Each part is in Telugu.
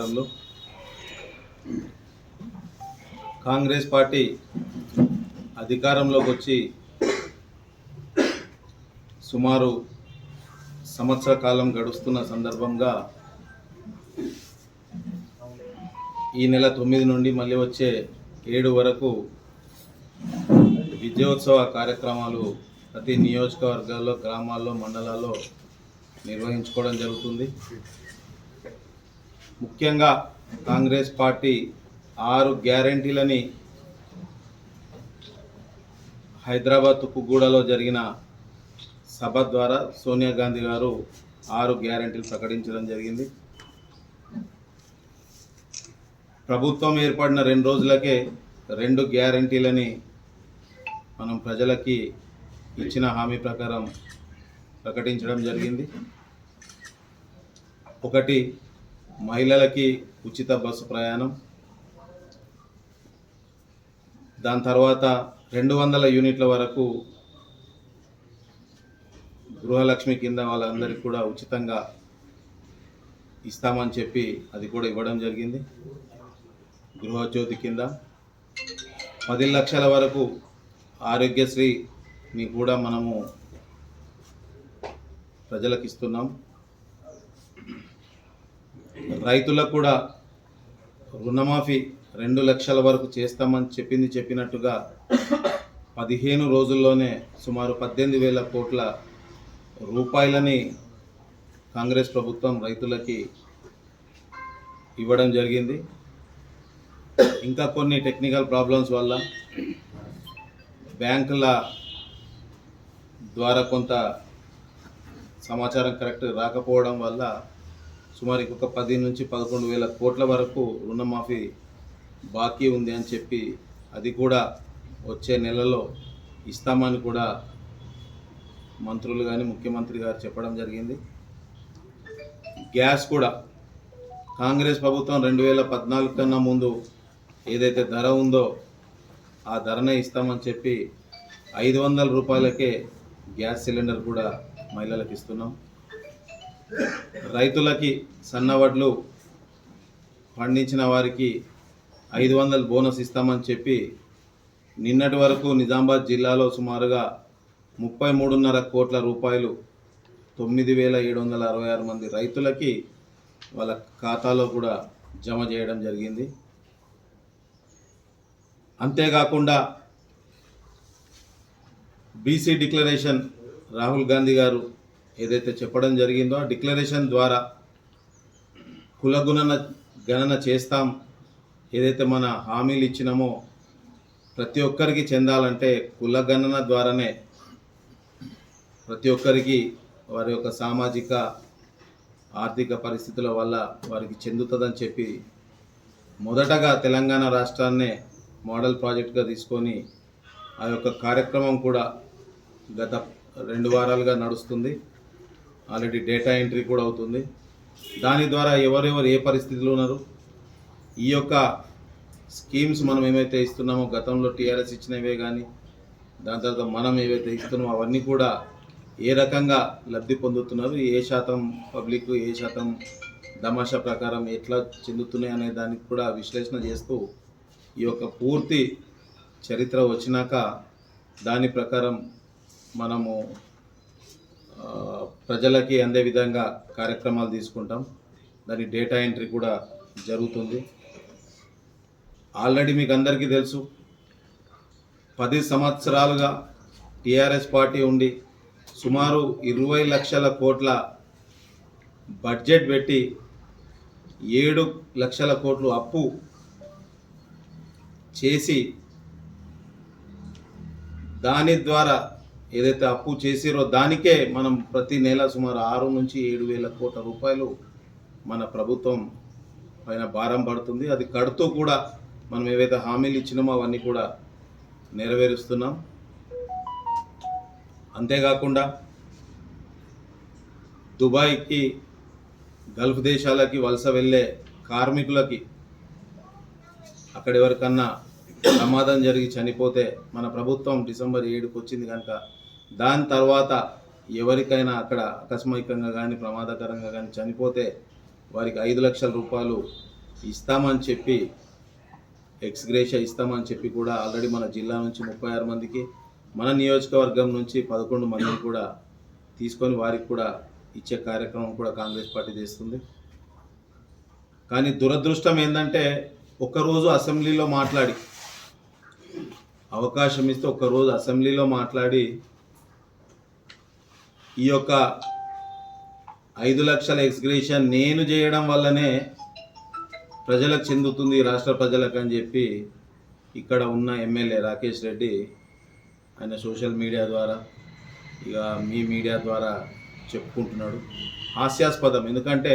నమస్కారములు కాంగ్రెస్ పార్టీ అధికారంలోకి వచ్చి సుమారు సంవత్సర కాలం గడుస్తున్న సందర్భంగా ఈ నెల తొమ్మిది నుండి మళ్ళీ వచ్చే ఏడు వరకు విజయోత్సవ కార్యక్రమాలు ప్రతి నియోజకవర్గాల్లో గ్రామాల్లో మండలాల్లో నిర్వహించుకోవడం జరుగుతుంది. ముఖ్యంగా కాంగ్రెస్ పార్టీ ఆరు గ్యారంటీలని హైదరాబాద్ తుక్కుగూడలో జరిగిన సభ ద్వారా సోనియా గాంధీ గారు ఆరు గ్యారంటీలు ప్రకటించడం జరిగింది. ప్రభుత్వం ఏర్పడిన రెండు రోజులకే రెండు గ్యారంటీలని మనం ప్రజలకి ఇచ్చిన హామీ ప్రకారం ప్రకటించడం జరిగింది. ఒకటి మహిళలకి ఉచిత బస్సు ప్రయాణం. దాని తర్వాత రెండు వందల యూనిట్ల వరకు గృహలక్ష్మి కింద వాళ్ళందరికీ కూడా ఉచితంగా ఇస్తామని చెప్పి అది కూడా ఇవ్వడం జరిగింది. గృహజ్యోతి కింద పది లక్షల వరకు ఆరోగ్యశ్రీని కూడా మనము ప్రజలకు ఇస్తున్నాం రైతులకు కూడా రుణమాఫీ రెండు లక్షల వరకు చేస్తామని చెప్పింది చెప్పినట్టుగా పదిహేను రోజుల్లోనే సుమారు పద్దెనిమిది వేల కోట్ల రూపాయలని కాంగ్రెస్ ప్రభుత్వం రైతులకి ఇవ్వడం జరిగింది. ఇంకా కొన్ని టెక్నికల్ ప్రాబ్లమ్స్ వల్ల బ్యాంకుల ద్వారా కొంత సమాచారం కరెక్ట్ రాకపోవడం వల్ల సుమారు ఇంకొక పది నుంచి పదకొండు వేల కోట్ల వరకు రుణమాఫీ బాకీ ఉంది అని చెప్పి అది కూడా వచ్చే నెలలో ఇస్తామని కూడా మంత్రులు కానీ ముఖ్యమంత్రి గారు చెప్పడం జరిగింది. గ్యాస్ కూడా కాంగ్రెస్ ప్రభుత్వం రెండు వేల పద్నాలుగు కన్నా ముందు ఏదైతే ధర ఉందో ఆ ధరనే ఇస్తామని చెప్పి ఐదు వందల రూపాయలకే గ్యాస్ సిలిండర్ కూడా మహిళలకు ఇస్తున్నాం. రైతులకి సన్నవడ్లు పండించిన వారికి ఐదు వందలు బోనస్ ఇస్తామని చెప్పి నిన్నటి వరకు నిజామాబాద్ జిల్లాలో సుమారుగా ముప్పై మూడున్నర కోట్ల రూపాయలు తొమ్మిది వేల ఏడు వందల అరవై ఆరు మంది రైతులకి వాళ్ళ ఖాతాలో కూడా జమ చేయడం జరిగింది. అంతేకాకుండా బీసీ డిక్లరేషన్ రాహుల్ గాంధీ గారు ఏదైతే చెప్పడం జరిగిందో ఆ డిక్లరేషన్ ద్వారా కులగుణన గణన చేస్తాం. ఏదైతే మన హామీలు ఇచ్చినామో ప్రతి ఒక్కరికి చెందాలంటే కుల గణన ద్వారానే ప్రతి ఒక్కరికి వారి యొక్క సామాజిక ఆర్థిక పరిస్థితుల వల్ల వారికి చెందుతుందని చెప్పి మొదటగా తెలంగాణ రాష్ట్రాన్నే మోడల్ ప్రాజెక్ట్గా తీసుకొని ఆ యొక్క కార్యక్రమం కూడా గత రెండు వారాలుగా నడుస్తుంది. ఆల్రెడీ డేటా ఎంట్రీ కూడా అవుతుంది. దాని ద్వారా ఎవరెవరు ఏ పరిస్థితిలో ఉన్నారు? ఈ యొక్క స్కీమ్స్ మనం ఏమైతే ఇస్తున్నామో గతంలో టీఆర్ఎస్ ఇచ్చినవే కానీ దాని తర్వాత మనం ఏవైతే ఇస్తున్నామో అవన్నీ కూడా ఏ రకంగా లబ్ధి పొందుతున్నారు? ఏ శాతం పబ్లిక్ ఏ శాతం తమాషా ప్రకారం ఎట్లా చెందుతున్నాయి అనే దానికి కూడా విశ్లేషణ చేస్తూ ఈ యొక్క పూర్తి చరిత్ర వచ్చినాక దాని ప్రకారం మనము ప్రజలకి అందే విధంగా కార్యక్రమాలు తీసుకుంటాం. దాని డేటా ఎంట్రీ కూడా జరుగుతుంది. ఆల్రెడీ మీకు అందరికీ తెలుసు పది సంవత్సరాలుగా టీఆర్ఎస్ పార్టీ ఉండి సుమారు ఇరవై లక్షల కోట్ల బడ్జెట్ పెట్టి ఏడు లక్షల కోట్లు అప్పు చేసి దాని ద్వారా ఏదైతే అప్పు చేసిరో దానికే మనం ప్రతి నెల సుమారు ఆరు నుంచి ఏడు వేల కోట్ల రూపాయలు మన ప్రభుత్వం పైన భారం పడుతుంది. అది కడుతూ కూడా మనం ఏవైతే హామీలు ఇచ్చినామో అవన్నీ కూడా నెరవేరుస్తున్నాం. అంతేకాకుండా దుబాయ్కి గల్ఫ్ దేశాలకి వలస వెళ్ళే కార్మికులకి అక్కడి ఎవరికన్నా ప్రమాదం జరిగి చనిపోతే మన ప్రభుత్వం డిసెంబర్ ఏడుకి వచ్చింది కనుక దాని తర్వాత ఎవరికైనా అక్కడ ఆకస్మికంగా కానీ ప్రమాదకరంగా కానీ చనిపోతే వారికి ఐదు లక్షల రూపాయలు ఇస్తామని చెప్పి ఎక్స్గ్రేష ఇస్తామని చెప్పి కూడా ఆల్రెడీ మన జిల్లా నుంచి ముప్పై ఆరు మందికి మన నియోజకవర్గం నుంచి పదకొండు మందిని కూడా తీసుకొని వారికి కూడా ఇచ్చే కార్యక్రమం కూడా కాంగ్రెస్ పార్టీ చేస్తుంది. కానీ దురదృష్టం ఏంటంటే ఒకరోజు అసెంబ్లీలో మాట్లాడి అవకాశం ఇస్తే ఒకరోజు అసెంబ్లీలో మాట్లాడి ఈ యొక్క ఐదు లక్షల ఎక్స్గ్రేషన్ నేను చేయడం వల్లనే ప్రజలకు చెందుతుంది రాష్ట్ర ప్రజలకు అని చెప్పి ఇక్కడ ఉన్న ఎమ్మెల్యే రాకేష్ రెడ్డి ఆయన సోషల్ మీడియా ద్వారా ఇక మీ మీడియా ద్వారా చెప్పుకుంటున్నాడు. హాస్యాస్పదం. ఎందుకంటే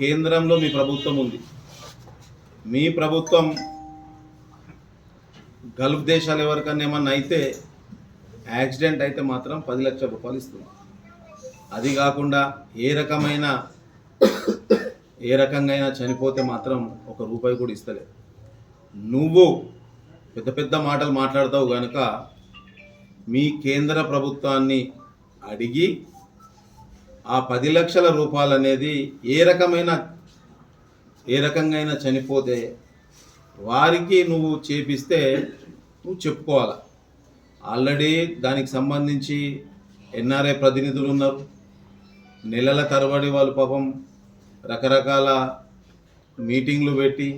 కేంద్రంలో మీ ప్రభుత్వం ఉంది. మీ ప్రభుత్వం గల్ఫ్ దేశాలు ఎవరికన్నా ఏమన్నా అయితే యాక్సిడెంట్ అయితే మాత్రం పది లక్షల రూపాయలు ఇస్తుంది అది కాకుండా ఏ రకమైన ఏ రకంగా అయినా చనిపోతే మాత్రం ఒక రూపాయి కూడా ఇస్తలే. నువ్వు పెద్ద పెద్ద మాటలు మాట్లాడతావు కనుక మీ కేంద్ర ప్రభుత్వాన్ని అడిగి ఆ పది లక్షల రూపాయలు అనేది ఏ రకమైన ఏ రకంగా అయినా చనిపోతే వారికి నువ్వు చేపిస్తే నువ్వు చెప్పుకోవాలి. ఆల్రెడీ దానికి సంబంధించి ఎన్ఆర్ఐ ప్రతినిధులు ఉన్నారు. నెలల తరబడి వాళ్ళు పాపం రకరకాల మీటింగ్లు పెట్టి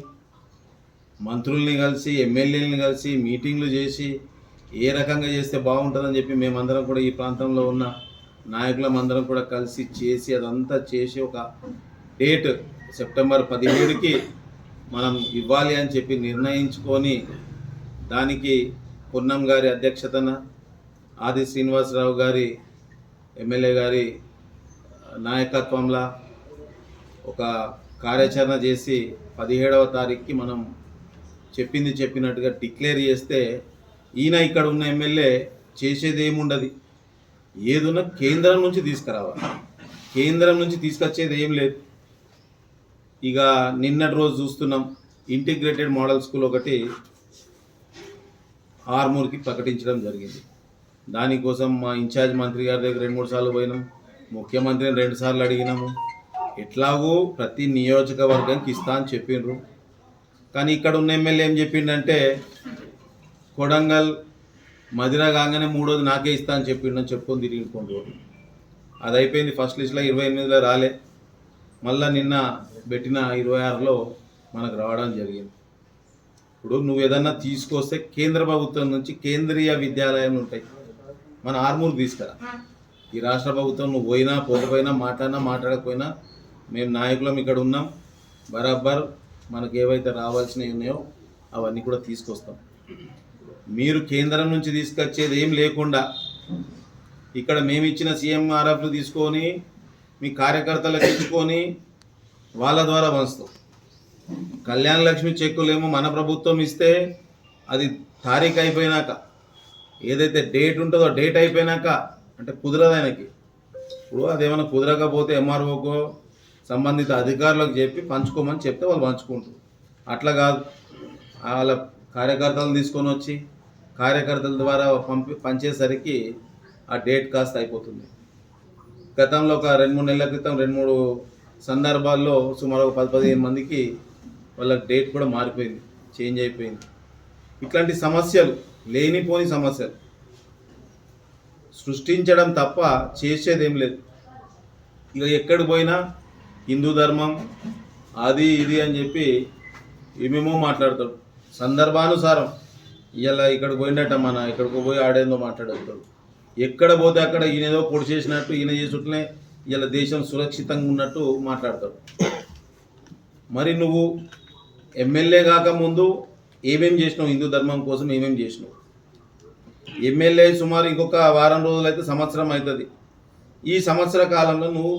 మంత్రుల్ని కలిసి ఎమ్మెల్యేలని కలిసి మీటింగ్లు చేసి ఏ రకంగా చేస్తే బాగుంటుందని చెప్పి మేమందరం కూడా ఈ ప్రాంతంలో ఉన్న నాయకులం అందరం కూడా కలిసి చేసి అదంతా చేసి ఒక డేట్ సెప్టెంబర్ పదిహేడుకి మనం ఇవ్వాలి అని చెప్పి నిర్ణయించుకొని దానికి పున్నం గారి అధ్యక్షతన ఆది శ్రీనివాసరావు గారి ఎమ్మెల్యే గారి నాయకత్వంలో ఒక కార్యాచరణ చేసి పదిహేడవ తారీఖుకి మనం చెప్పింది చెప్పినట్టుగా డిక్లేర్ చేస్తే ఈయన ఇక్కడ ఉన్న ఎమ్మెల్యే చేసేది ఏముండదు. ఏదున్నా కేంద్రం నుంచి తీసుకురావాలి. కేంద్రం నుంచి తీసుకొచ్చేది ఏం లేదు. ఇక నిన్నటి రోజు చూస్తున్నాం ఇంటిగ్రేటెడ్ మోడల్ స్కూల్ ఒకటి ఆర్మూర్కి ప్రకటించడం జరిగింది. దానికోసం మా ఇన్ఛార్జ్ మంత్రి గారి దగ్గర రెండు మూడు సార్లు పోయినాం. ముఖ్యమంత్రిని రెండుసార్లు అడిగినాము. ఎట్లాగో ప్రతి నియోజకవర్గానికి ఇస్తా అని చెప్పిండ్రు. కానీ ఇక్కడ ఉన్న ఎమ్మెల్యే ఏం చెప్పిండంటే కొడంగల్ మదిర కాగానే మూడోది నాకే ఇస్తా అని చెప్పిండని చెప్పుకొని తిరిగిపోండి అది అయిపోయింది ఫస్ట్ లిస్ట్లో ఇరవై ఎనిమిదిలో రాలే. మళ్ళీ నిన్న పెట్టిన ఇరవై ఆరులో మనకు రావడం జరిగింది. ఇప్పుడు నువ్వు ఏదన్నా తీసుకొస్తే కేంద్ర ప్రభుత్వం నుంచి కేంద్రీయ విద్యాలయం ఉంటాయి. మన ఆర్మూర్ తీసుకురా. ఈ రాష్ట్ర ప్రభుత్వం నువ్వు పోయినా పోకపోయినా మాట్లాడినా మాట్లాడకపోయినా మేము నాయకులం ఇక్కడ ఉన్నాం. బరాబర్ మనకు ఏవైతే రావాల్సినవి ఉన్నాయో అవన్నీ కూడా తీసుకొస్తాం. మీరు కేంద్రం నుంచి తీసుకొచ్చేది ఏం లేకుండా ఇక్కడ మేము ఇచ్చిన సీఎంఆర్ఎఫ్లు తీసుకొని మీ కార్యకర్తలకు ఇచ్చుకొని వాళ్ళ ద్వారా పంచుతాం. కళ్యాణ లక్ష్మి చెక్కులేమో మన ప్రభుత్వం ఇస్తే అది తారీఖు అయిపోయినాక ఏదైతే డేట్ ఉంటుందో డేట్ అయిపోయినాక అంటే కుదరదు ఆయనకి. ఇప్పుడు అదేమైనా కుదరకపోతే ఎంఆర్ఓకో సంబంధిత అధికారులకు చెప్పి పంచుకోమని చెప్తే వాళ్ళు పంచుకుంటారు. అట్లా కాదు. వాళ్ళ కార్యకర్తలను తీసుకొని వచ్చి కార్యకర్తల ద్వారా పంపి పంచేసరికి ఆ డేట్ కాస్త అయిపోతుంది. గతంలో ఒక రెండు మూడు నెలల క్రితం రెండు మూడు సందర్భాల్లో సుమారు ఒక పది పదిహేను మందికి వాళ్ళ డేట్ కూడా మారిపోయింది. చేంజ్ అయిపోయింది. ఇట్లాంటి సమస్యలు లేనిపోని సమస్యలు. సృష్టించడం తప్ప చేసేదేం లేదు. ఇక ఎక్కడికి పోయినా హిందూ ధర్మం అది ఇది అని చెప్పి ఏమేమో మాట్లాడతాడు. సందర్భానుసారం ఇలా ఇక్కడికి పోయినట్ట మన ఇక్కడికి పోయి ఆడేందో మాట్లాడతాడు ఎక్కడ పోతే అక్కడ ఈయన ఏదో పొడి చేసినట్టు ఈయన చేసుట్లే ఇలా దేశం సురక్షితంగా ఉన్నట్టు మాట్లాడతాడు. మరి నువ్వు ఎమ్మెల్యే కాకముందు ఏమేం చేసినావు? హిందూ ధర్మం కోసం ఏమేం చేసినావు? ఎమ్మెల్యే సుమారు ఇంకొక వారం రోజులైతే సంవత్సరం అవుతుంది. ఈ సంవత్సర కాలంలో నువ్వు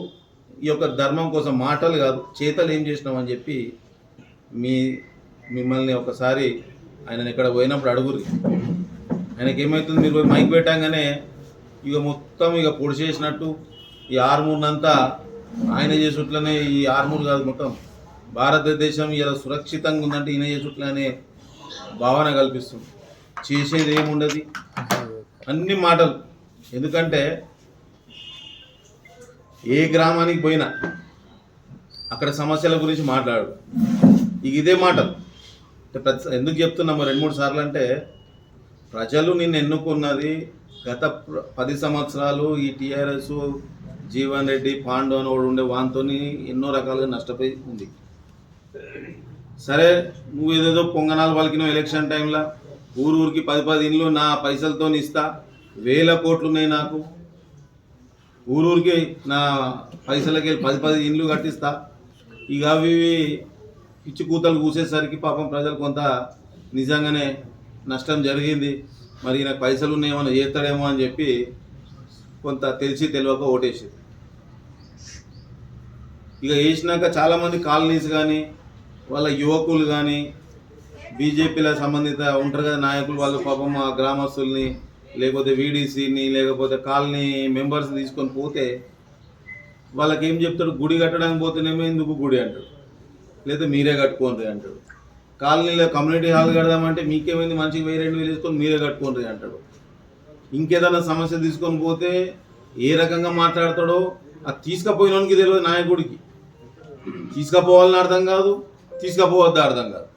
ఈ యొక్క ధర్మం కోసం మాటలు కాదు చేతలు ఏం చేసినావు అని చెప్పి మీ మిమ్మల్ని ఒకసారి ఆయన ఇక్కడ పోయినప్పుడు అడుగురు ఆయనకి ఏమవుతుంది మీరు పోయి మైక్ పెట్టంగానే ఇక మొత్తం ఇక పొడి చేసినట్టు ఈ ఆర్మూర్నంతా ఆయన చేసుట్లనే ఈ ఆర్మూర్ కాదు మొత్తం. భారతదేశం ఇలా సురక్షితంగా ఉందంటే ఈయన చేసుట్లనే భావన కల్పిస్తుంది. చేసేది ఏముండదు. అన్ని మాటలు. ఎందుకంటే ఏ గ్రామానికి పోయినా అక్కడ సమస్యల గురించి మాట్లాడు. ఇక ఇదే మాటలు. అంటే ప్రతి ఎందుకు చెప్తున్నాము రెండు మూడు సార్లు అంటే ప్రజలు నిన్ను ఎన్నుకున్నది గత పది సంవత్సరాలు ఈ టీఆర్ఎస్ జీవన్ రెడ్డి పాండు అని వాడు ఉండే వాంతో ఎన్నో రకాలుగా నష్టపోయి ఉంది. సరే నువ్వు ఏదేదో పొంగనాలు పలికినావు ఎలక్షన్ టైంలో. ఊరు ఊరికి పది పది ఇండ్లు నా పైసలతో ఇస్తా. వేల కోట్లు ఉన్నాయి నాకు. ఊరూరికి నా పైసలకి పది పది ఇండ్లు కట్టిస్తా. ఇక అవి ఇవి పిచ్చి కూతలు కూసేసరికి పాపం ప్రజలు కొంత నిజంగానే నష్టం జరిగింది. మరి నాకు పైసలు ఉన్నాయేమో చేస్తాడేమో అని చెప్పి కొంత తెలిసి తెలియక ఓటేసింది. ఇక వేసినాక చాలామంది కాలనీస్ కానీ వాళ్ళ యువకులు కానీ బీజేపీలో సంబంధిత ఉంటారు కదా నాయకులు వాళ్ళు పాపం ఆ గ్రామస్తుల్ని లేకపోతే వీడీసీని లేకపోతే కాలనీ మెంబర్స్ తీసుకొని పోతే వాళ్ళకి ఏం చెప్తాడు? గుడి కట్టడానికి పోతేనేమో ఎందుకు గుడి అంటాడు. లేదా మీరే కట్టుకోండి అంటాడు. కాలనీలో కమ్యూనిటీ హాల్ కడదామంటే మీకేమైంది? మంచిగా వెయ్యి రెండు వేలు తీసుకొని మీరే కట్టుకోండి అంటాడు. ఇంకేదైనా సమస్య తీసుకొని పోతే ఏ రకంగా మాట్లాడతాడో అది తీసుకుపోయినోనికి తెలియదు నాయకుడికి. తీసుకుపోవాలని అర్థం కాదు తీసుకుపోవద్దు అర్థం కాదు.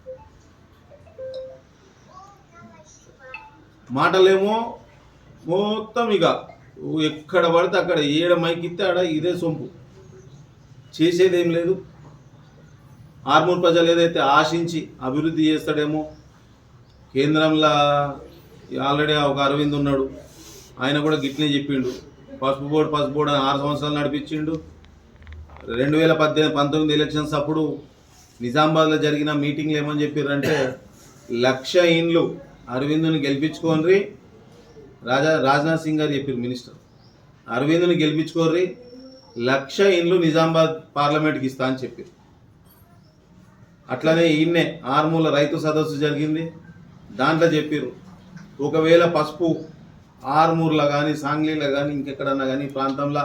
మాటలేమో మొత్తం ఇక. ఎక్కడ పడితే అక్కడ ఏడ మైకిస్తే ఆడ ఇదే సొంపు. చేసేది ఏం లేదు. ఆర్మూర్ ప్రజలు ఏదైతే ఆశించి అభివృద్ధి చేస్తాడేమో కేంద్రంలో ఆల్రెడీ ఒక అరవింద్ ఉన్నాడు. ఆయన కూడా గిట్లే చెప్పిండు. పసుపు బోర్డు పసుపు బోర్డు అని ఆరు సంవత్సరాలు నడిపించిండు. రెండు వేల పద్దెనిమిది పంతొమ్మిది ఎలక్షన్స్ అప్పుడు నిజామాబాద్లో జరిగిన మీటింగ్లు ఏమని చెప్పారంటే లక్ష ఇండ్లు అరవిందుని గెలిపించుకోండి రాజా రాజ్నాథ్ సింగ్ గారు చెప్పారు మినిస్టర్. అరవిందుని గెలిపించుకోర్రి లక్ష ఇండ్లు నిజామాబాద్ పార్లమెంట్కి ఇస్తా అని చెప్పారు అట్లనే ఈయన్నే ఆర్మూల రైతు సదస్సు జరిగింది. దాంట్లో చెప్పారు ఒకవేళ పసుపు ఆర్మూర్లో కానీ సాంగ్లీలో కానీ ఇంకెక్కడన్నా కానీ ప్రాంతంలో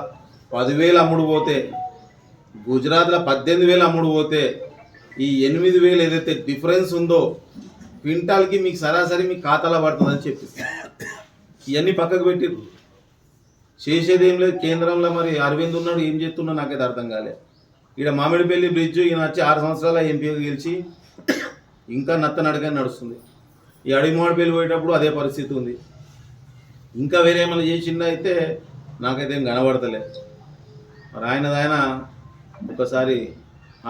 పదివేలు అమ్ముడు పోతే గుజరాత్లో పద్దెనిమిది వేలు అమ్ముడు పోతే ఈ ఎనిమిది వేలు ఏదైతే డిఫరెన్స్ ఉందో క్వింటాల్కి మీకు సరాసరి మీ ఖాతాలో పడుతుందని చెప్పి. ఇవన్నీ పక్కకు పెట్టిర్రు చేసేది ఏం లేదు. కేంద్రంలో మరి అరవింద్ ఉన్నాడు ఏం చేస్తున్నా నాకైతే అర్థం కాలే. ఇక్కడ మామిడిపల్లి బ్రిడ్జ్ ఈయన వచ్చి ఆరు సంవత్సరాల ఎంపీగా గెలిచి ఇంకా నత్తనడగా నడుస్తుంది. ఈ అడవి మామిడిపల్లి పోయేటప్పుడు అదే పరిస్థితి ఉంది. ఇంకా వేరే ఏమైనా చేసిందా అయితే నాకైతే ఏం కనబడతలే. మరి ఆయనదైనా ఒకసారి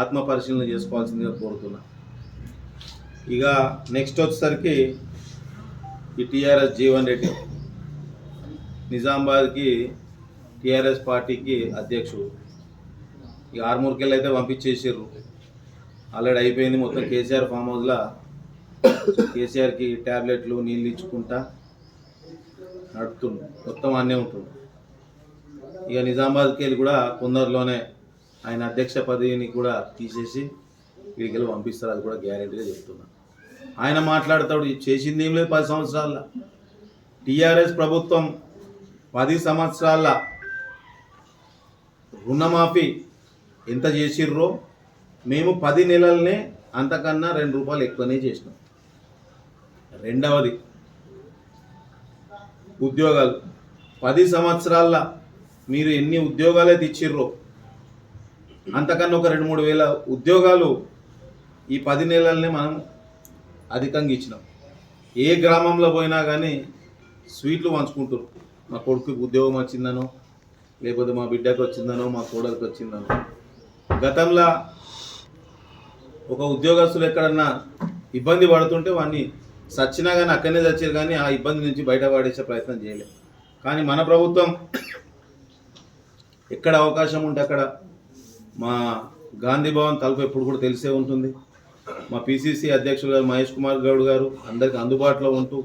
ఆత్మ పరిశీలన చేసుకోవాల్సిందిగా కోరుతున్నా. ఇక నెక్స్ట్ వచ్చేసరికి ఈ టీఆర్ఎస్ జీవన్ రెడ్డి. నిజామాబాద్కి టీఆర్ఎస్ పార్టీకి అధ్యక్షుడు. ఇక ఆర్మూర్కెళ్ళి అయితే పంపించేసారు ఆల్రెడీ అయిపోయింది మొత్తం కేసీఆర్ ఫామ్ హౌస్లో. కేసీఆర్కి ట్యాబ్లెట్లు నీళ్ళు ఇచ్చుకుంటా నడుపుతుండు. మొత్తం అన్నీ ఉంటుంది ఇక నిజామాబాద్కి వెళ్ళి కూడా కొందరిలోనే ఆయన అధ్యక్ష పదవిని కూడా తీసేసి వీడికి పంపిస్తారు అది కూడా గ్యారెంటీగా చెప్తున్నా. ఆయన మాట్లాడతాడు చేసింది ఏం లేదు పది సంవత్సరాల. టీఆర్ఎస్ ప్రభుత్వం పది సంవత్సరాల రుణమాఫీ ఎంత చేసిర్రో మేము పది నెలలనే అంతకన్నా రెండు రూపాయలు ఎక్కువనే చేసినాం. రెండవది ఉద్యోగాలు. పది సంవత్సరాల మీరు ఎన్ని ఉద్యోగాలు అయితే ఇచ్చిర్రో అంతకన్నా ఒక రెండు మూడు వేల ఉద్యోగాలు ఈ పది నెలల్ని మనం అధికంగా ఇచ్చినాం. ఏ గ్రామంలో పోయినా కానీ స్వీట్లు పంచుకుంటారు మా కొడుకుకి ఉద్యోగం వచ్చిందనో లేకపోతే మా బిడ్డకు వచ్చిందనో మా కోడలికి వచ్చిందనో. గతంలో ఒక ఉద్యోగస్తులు ఎక్కడన్నా ఇబ్బంది పడుతుంటే వాడిని సచ్చినా కానీ అక్కడనే చచ్చారు కానీ ఆ ఇబ్బంది నుంచి బయటపడేసే ప్రయత్నం చేయలేదు కానీ మన ప్రభుత్వం ఎక్కడ అవకాశం ఉంటే అక్కడ మా గాంధీ భవన్ తలుపు ఎప్పుడు కూడా తెలిసే ఉంటుంది. మా పిసిసి అధ్యక్షులు గారు మహేష్ కుమార్ గౌడ్ గారు అందరికి అందుబాటులో ఉంటూ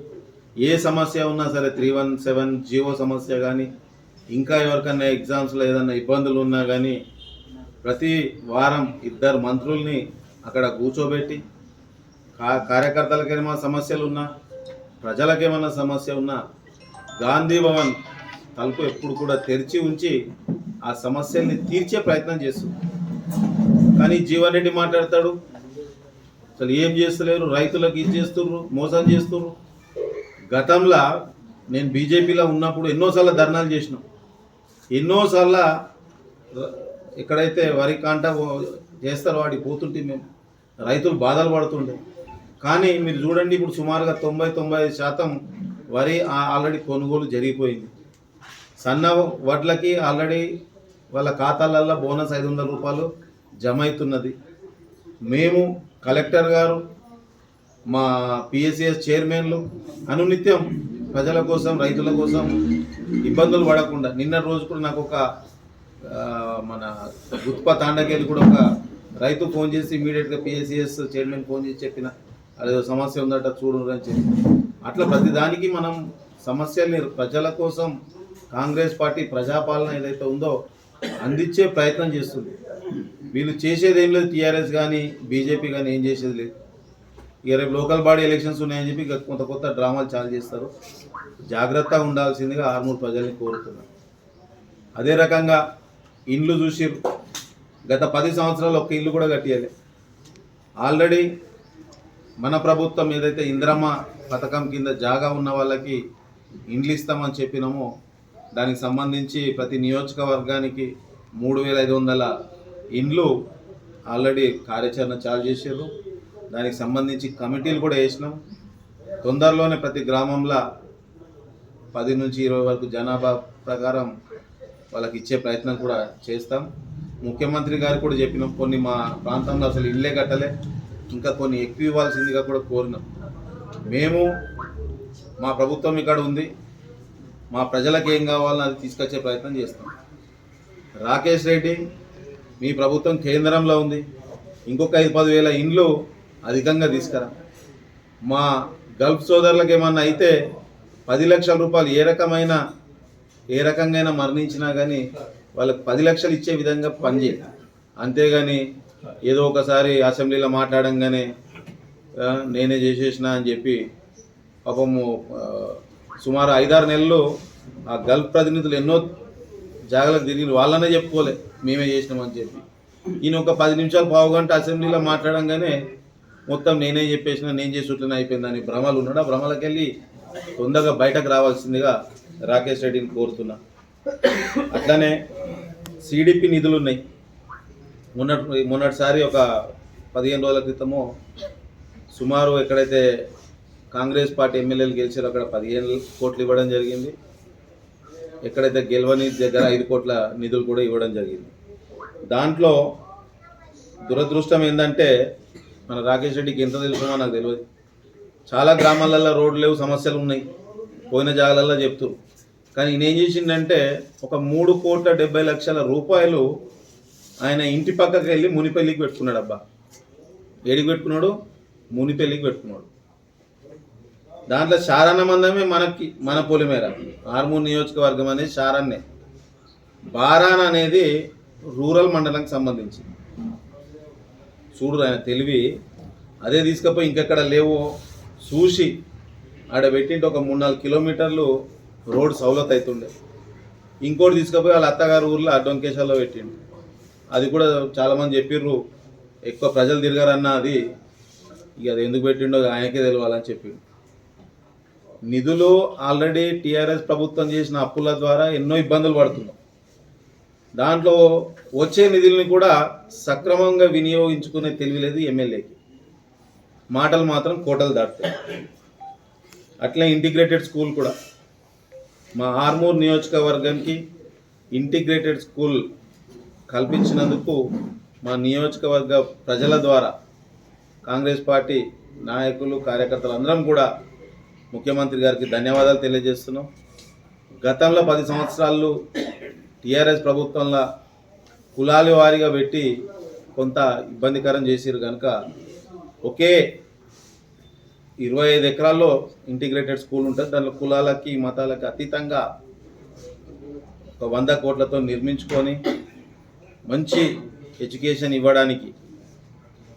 ఏ సమస్య ఉన్నా సరే త్రీ వన్ సెవెన్ జీవో సమస్య కానీ ఇంకా ఎవరికన్నా ఎగ్జామ్స్లో ఏదన్నా ఇబ్బందులు ఉన్నా కానీ ప్రతి వారం ఇద్దరు మంత్రుల్ని అక్కడ కూర్చోబెట్టి కా కార్యకర్తలకు ఏమైనా సమస్యలు ఉన్నా ప్రజలకేమైనా సమస్య ఉన్నా గాంధీ భవన్ తలుపు ఎప్పుడు కూడా తెరిచి ఉంచి ఆ సమస్యల్ని తీర్చే ప్రయత్నం చేస్తుంది. కానీ జీవన్ రెడ్డి మాట్లాడతాడు అసలు ఏం చేస్తలేరు? రైతులకు ఇది చేస్తుర్రు మోసం చేస్తుర్రు. గతంలో నేను బీజేపీలో ఉన్నప్పుడు ఎన్నోసార్లు ధర్నాలు చేసినాం. ఎన్నోసార్లు ఎక్కడైతే వరి కాంట చేస్తారో వాడికి పోతుంటే మేము రైతులు బాధలు పడుతుండే. కానీ మీరు చూడండి ఇప్పుడు సుమారుగా తొంభై తొంభై ఐదు శాతం వరి ఆ- ఆల్రెడీ కొనుగోలు జరిగిపోయింది. సన్న వడ్లకి ఆల్రెడీ వాళ్ళ ఖాతాలల్లో బోనస్ ఐదు వందల రూపాయలు జమ అవుతున్నది. మేము కలెక్టర్ గారు మా పిఎస్సిఎస్ చైర్మన్లు అనునిత్యం ప్రజల కోసం రైతుల కోసం ఇబ్బందులు పడకుండా నిన్న రోజు కూడా నాకు ఒక మన గుత్ప తాండకెళ్ళి కూడా ఒక రైతు ఫోన్ చేసి ఇమీడియట్గా పిఎస్సిఎస్ చైర్మన్ ఫోన్ చేసి చెప్పిన అదేదో సమస్య ఉందట చూడు అని చెప్పి. అట్లా ప్రతిదానికి మనం సమస్యల్ని ప్రజల కోసం కాంగ్రెస్ పార్టీ ప్రజాపాలన ఏదైతే ఉందో అందించే ప్రయత్నం చేస్తుంది. వీళ్ళు చేసేది ఏం లేదు టీఆర్ఎస్ కానీ బీజేపీ కానీ ఏం చేసేది లేదు. ఇక రేపు లోకల్ బాడీ ఎలక్షన్స్ ఉన్నాయని చెప్పి ఇక కొంత కొత్త డ్రామాలు చాలా చేస్తారు. జాగ్రత్తగా ఉండాల్సిందిగా ఆర్మూర్ ప్రజల్ని కోరుతున్నాను అదే రకంగా ఇండ్లు చూసి గత పది సంవత్సరాలు ఒక్క ఇల్లు కూడా కట్టియాలి. ఆల్రెడీ మన ప్రభుత్వం ఏదైతే ఇంద్రమ్మ పథకం కింద జాగా ఉన్న వాళ్ళకి ఇండ్లు ఇస్తామని చెప్పినామో దానికి సంబంధించి ప్రతి నియోజకవర్గానికి మూడు వేల ఐదు వందల ఇండ్లు ఆల్రెడీ కార్యాచరణ చాలు చేసారు దానికి సంబంధించి కమిటీలు కూడా వేసినాం. తొందరలోనే ప్రతి గ్రామంలో పది నుంచి ఇరవై వరకు జనాభా ప్రకారం వాళ్ళకి ఇచ్చే ప్రయత్నం కూడా చేస్తాం. ముఖ్యమంత్రి గారు కూడా చెప్పినాం కొన్ని మా ప్రాంతంలో అసలు ఇల్లే కట్టలే. ఇంకా కొన్ని ఎక్కువ ఇవ్వాల్సిందిగా కూడా కోరినాం. మేము మా ప్రభుత్వం ఇక్కడ ఉంది. మా ప్రజలకు ఏం కావాలో అది తీసుకొచ్చే ప్రయత్నం చేస్తాం. రాకేష్ రెడ్డి మీ ప్రభుత్వం కేంద్రంలో ఉంది. ఇంకొక ఐదు పదివేల ఇండ్లు అధికంగా తీసుకురా. మా గల్ఫ్ సోదరులకు ఏమన్నా అయితే పది లక్షల రూపాయలు ఏ రకమైన ఏ రకంగా మరణించినా కానీ వాళ్ళకి పది లక్షలు ఇచ్చే విధంగా పనిచేయాలి అంతేగాని ఏదో ఒకసారి అసెంబ్లీలో మాట్లాడంగానే నేనే చేసేసిన అని చెప్పి పాపము సుమారు ఐదారు నెలలు ఆ గల్ఫ్ ప్రతినిధులు ఎన్నో జాగ్రత్త తిరిగి వాళ్ళనే చెప్పుకోలే. మేమే చేసినామని చెప్పి. ఈయన ఒక పది నిమిషాలు పావు గంట అసెంబ్లీలో మాట్లాడంగానే మొత్తం నేనే చెప్పేసిన నేను చేసి ఉట్లనే అయిపోయిందని భ్రమలు ఉన్నాడు? ఆ భ్రమలకు వెళ్ళి తొందరగా బయటకు రావాల్సిందిగా రాకేష్ రెడ్డిని కోరుతున్నా. అట్లానే సిడిపి నిధులు ఉన్నాయి. మొన్నటి మొన్నటిసారి ఒక పదిహేను రోజుల క్రితము సుమారు ఎక్కడైతే కాంగ్రెస్ పార్టీ ఎమ్మెల్యేలు గెలిచారో అక్కడ పదిహేను కోట్లు ఇవ్వడం జరిగింది. ఎక్కడైతే గెలవని దగ్గర ఐదు కోట్ల నిధులు కూడా ఇవ్వడం జరిగింది. దాంట్లో దురదృష్టం ఏంటంటే మన రాకేష్ రెడ్డికి ఎంత తెలుసుమో నాకు తెలియదు. చాలా గ్రామాలలో రోడ్లు లేవు సమస్యలు ఉన్నాయి. పోయిన జాగాలలో చెప్తూ. కానీ ఈయన ఏం చేసిందంటే ఒక మూడు కోట్ల డెబ్బై లక్షల రూపాయలు ఆయన ఇంటి పక్కకి వెళ్ళి మునిపల్లికి పెట్టుకున్నాడు అబ్బా ఏడికి పెట్టుకున్నాడు? మునిపెల్లికి పెట్టుకున్నాడు. దాంట్లో శారణ మందమే మనకి మన పొలిమేర. ఆర్మూర్ నియోజకవర్గం అనేది శారన్నే బారాన్ అనేది రూరల్ మండలంకి సంబంధించి చూడు ఆయన తెలివి. అదే తీసుకపోయి ఇంకెక్కడ లేవో చూసి ఆడ పెట్టింటే ఒక మూడు నాలుగు కిలోమీటర్లు రోడ్ సౌలత్ అవుతుండే ఇంకోటి తీసుకుపోయి వాళ్ళ అత్తగారు ఊర్లో అడ్వంకేశాల్లో పెట్టిండు. అది కూడా చాలామంది చెప్పిర్రు ఎక్కువ ప్రజలు తిరగరన్న అది ఇక అది ఎందుకు పెట్టిండో ఆయనకే తెలియాలని చెప్పిండు నిధులు ఆల్రెడీ టీఆర్ఎస్ ప్రభుత్వం చేసిన అప్పుల ద్వారా ఎన్నో ఇబ్బందులు పడుతున్నాం. దాంట్లో వచ్చే నిధుల్ని కూడా సక్రమంగా వినియోగించుకునే తెలియలేదు ఎమ్మెల్యేకి. మాటలు మాత్రం కోటలు దాటుతాయి. అట్లే ఇంటిగ్రేటెడ్ స్కూల్ కూడా. మా ఆర్మూర్ నియోజకవర్గానికి ఇంటిగ్రేటెడ్ స్కూల్ కల్పించినందుకు మా నియోజకవర్గ ప్రజల ద్వారా కాంగ్రెస్ పార్టీ నాయకులు కార్యకర్తలు అందరం కూడా ముఖ్యమంత్రి గారికి ధన్యవాదాలు తెలియజేస్తున్నాం. గతంలో పది సంవత్సరాలు టీఆర్ఎస్ ప్రభుత్వంలో కులాల వారీగా పెట్టి కొంత ఇబ్బందికరం చేసిరు కనుక ఒకే ఇరవై ఐదు ఎకరాల్లో ఇంటిగ్రేటెడ్ స్కూల్ ఉంటుంది. దాంట్లో కులాలకి మతాలకి అతీతంగా ఒక వంద కోట్లతో నిర్మించుకొని మంచి ఎడ్యుకేషన్ ఇవ్వడానికి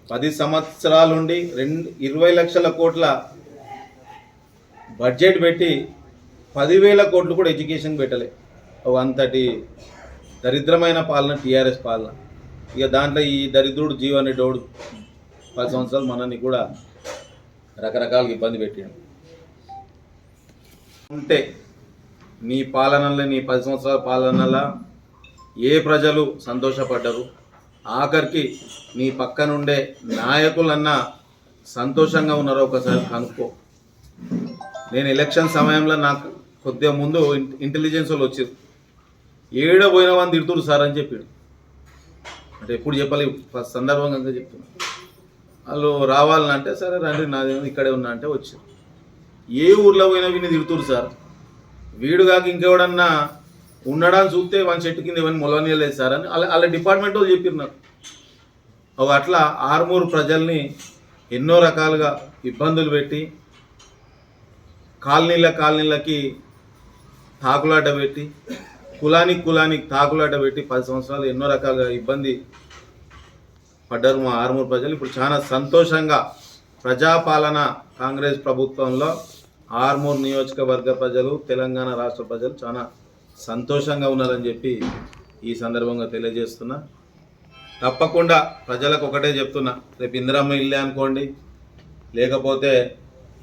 పది సంవత్సరాలుండి రెండు ఇరవై లక్షల కోట్ల బడ్జెట్ పెట్టి పదివేల కోట్లు కూడా ఎడ్యుకేషన్ పెట్టలే. అంతటి దరిద్రమైన పాలన టీఆర్ఎస్ పాలన. ఇక దాంట్లో ఈ దరిద్రుడు జీవన్ రెడ్డోడు పది సంవత్సరాలు మనల్ని కూడా రకరకాలుగా ఇబ్బంది పెట్టాడు. ఉంటే నీ పాలనలో నీ పది సంవత్సరాల పాలనలా ఏ ప్రజలు సంతోషపడ్డరు? ఆఖరికి నీ పక్కనుండే నాయకులన్నా సంతోషంగా ఉన్నారో? ఒకసారి కనుక్కో. నేను ఎలక్షన్ సమయంలో నాకు కొద్దిగా ముందు ఇంటెలిజెన్స్ వాళ్ళు వచ్చారు ఏడ పోయిన వాళ్ళు తిడుతుడు సార్ అని చెప్పాడు అంటే ఎప్పుడు చెప్పాలి ఫస్ట్ సందర్భంగా చెప్తున్నా. వాళ్ళు రావాలంటే సరే రండి నాది ఇక్కడే ఉన్నా అంటే వచ్చారు. ఏ ఊర్లో పోయినా విని తిడుతురు సార్. వీడు కాక ఇంకెవడన్నా ఉండడానికి చూస్తే వన్ చెట్టు కింద ఏమైనా మొలవనీయలేదు సార్ అని అలా వాళ్ళ డిపార్ట్మెంట్ వాళ్ళు చెప్పారు నాకు. ఒక అట్లా ఆరుమూరు ప్రజల్ని ఎన్నో రకాలుగా ఇబ్బందులు పెట్టి కాలనీల కాలనీలకి తాకులాట పెట్టి కులానికి కులానికి తాకులాట పెట్టి పది సంవత్సరాలు ఎన్నో రకాలుగా ఇబ్బంది పడ్డారు మా ఆరుమూరు ప్రజలు. ఇప్పుడు చాలా సంతోషంగా ప్రజాపాలన కాంగ్రెస్ ప్రభుత్వంలో ఆర్మూర్ నియోజకవర్గ ప్రజలు తెలంగాణ రాష్ట్ర ప్రజలు చాలా సంతోషంగా ఉన్నారని చెప్పి ఈ సందర్భంగా తెలియజేస్తున్నా. తప్పకుండా ప్రజలకు ఒకటే చెప్తున్నా రేపు ఇందిరమ్మ ఇల్లే అనుకోండి. లేకపోతే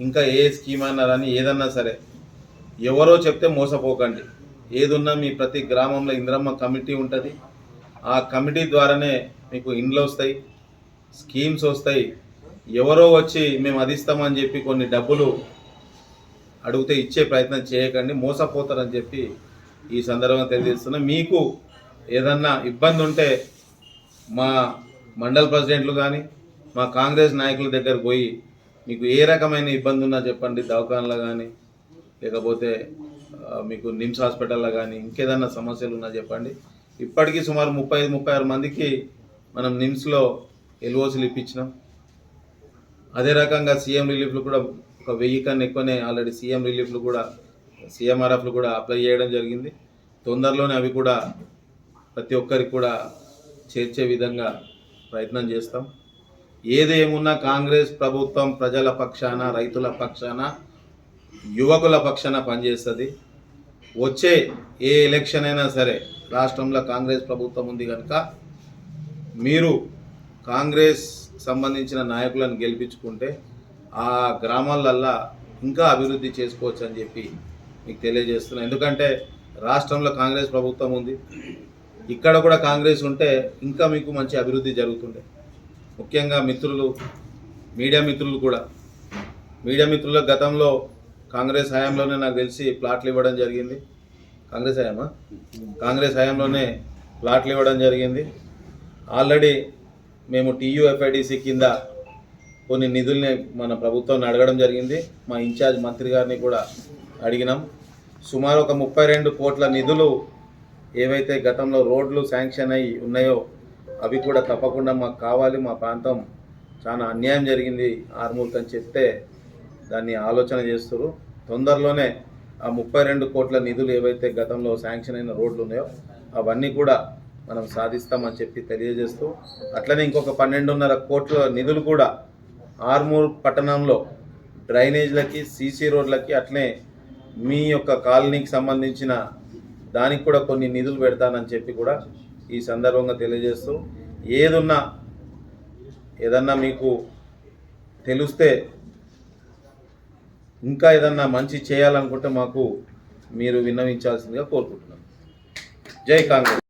ఇంకా ఏ స్కీమ్ అన్నారని ఏదన్నా సరే ఎవరో చెప్తే మోసపోకండి. ఏదున్నా మీ ప్రతి గ్రామంలో ఇంద్రమ్మ కమిటీ ఉంటుంది. ఆ కమిటీ ద్వారానే మీకు ఇండ్లు వస్తాయి స్కీమ్స్ వస్తాయి. ఎవరో వచ్చి మేము అది ఇస్తామని చెప్పి కొన్ని డబ్బులు అడిగితే ఇచ్చే ప్రయత్నం చేయకండి మోసపోతారని చెప్పి ఈ సందర్భంగా తెలియజేస్తున్నా. మీకు ఏదన్నా ఇబ్బంది ఉంటే మా మండల ప్రెసిడెంట్లు కానీ మా కాంగ్రెస్ నాయకుల దగ్గర పోయి మీకు ఏ రకమైన ఇబ్బంది ఉన్నా చెప్పండి దవాఖానలో కానీ లేకపోతే మీకు నిమ్స్ హాస్పిటల్లో కానీ ఇంకేదన్నా సమస్యలు ఉన్నా చెప్పండి. ఇప్పటికీ సుమారు ముప్పై ఐదు ముప్పై ఆరు మందికి మనం నిమ్స్లో ఎల్ఓసీలు ఇప్పించినాం. అదే రకంగా సీఎం రిలీఫ్లు కూడా ఒక వెయ్యి కన్నా ఎక్కువనే ఆల్రెడీ సీఎం రిలీఫ్లు కూడా సీఎంఆర్ఎఫ్లు కూడా అప్లై చేయడం జరిగింది. తొందరలోనే అవి కూడా ప్రతి ఒక్కరికి కూడా చేర్చే విధంగా ప్రయత్నం చేస్తాం. ఏదేమున్నా కాంగ్రెస్ ప్రభుత్వం ప్రజల పక్షాన రైతుల పక్షాన యువకుల పక్షాన పనిచేస్తుంది. వచ్చే ఏ ఎలక్షన్ అయినా సరే రాష్ట్రంలో కాంగ్రెస్ ప్రభుత్వం ఉంది కనుక మీరు కాంగ్రెస్ సంబంధించిన నాయకులను గెలిపించుకుంటే ఆ గ్రామాలల్లా ఇంకా అభివృద్ధి చేసుకోవచ్చు అని చెప్పి మీకు తెలియజేస్తున్నాను ఎందుకంటే రాష్ట్రంలో కాంగ్రెస్ ప్రభుత్వం ఉంది. ఇక్కడ కూడా కాంగ్రెస్ ఉంటే ఇంకా మీకు మంచి అభివృద్ధి జరుగుతుండే. ముఖ్యంగా మిత్రులు మీడియా మిత్రులు కూడా. మీడియా మిత్రుల గతంలో కాంగ్రెస్ హయాంలోనే నాకు తెలిసి ప్లాట్లు ఇవ్వడం జరిగింది. కాంగ్రెస్ హయామా? కాంగ్రెస్ హయాంలోనే ప్లాట్లు ఇవ్వడం జరిగింది. ఆల్రెడీ మేము టీయూఎఫ్ఐడిసి కింద కొన్ని నిధుల్ని మన ప్రభుత్వాన్ని అడగడం జరిగింది. మా ఇన్ఛార్జ్ మంత్రి గారిని కూడా అడిగినాం. సుమారు ఒక ముప్పై రెండు కోట్ల నిధులు ఏవైతే గతంలో రోడ్లు శాంక్షన్ అయి ఉన్నాయో అవి కూడా తప్పకుండా మాకు కావాలి మా ప్రాంతం చాలా అన్యాయం జరిగింది ఆర్మూర్కి అని చెప్తే దాన్ని ఆలోచన చేస్తారు తొందరలోనే ఆ ముప్పై రెండు కోట్ల నిధులు ఏవైతే గతంలో శాంక్షన్ అయిన రోడ్లు ఉన్నాయో అవన్నీ కూడా మనం సాధిస్తామని చెప్పి తెలియజేస్తూ అట్లనే ఇంకొక పన్నెండున్నర కోట్ల నిధులు కూడా ఆర్మూర్ పట్టణంలో డ్రైనేజ్లకి సీసీ రోడ్లకి అట్లనే మీ యొక్క కాలనీకి సంబంధించిన దానికి కూడా కొన్ని నిధులు పెడతానని చెప్పి కూడా ఈ సందర్భంగా తెలియజేస్తూ ఏదున్నా ఏదన్నా మీకు తెలిస్తే ఇంకా ఏదన్నా మంచి చేయాలనుకుంటే మాకు మీరు విన్నవించాల్సిందిగా కోరుకుంటున్నాను జై కాంగ్రెస్.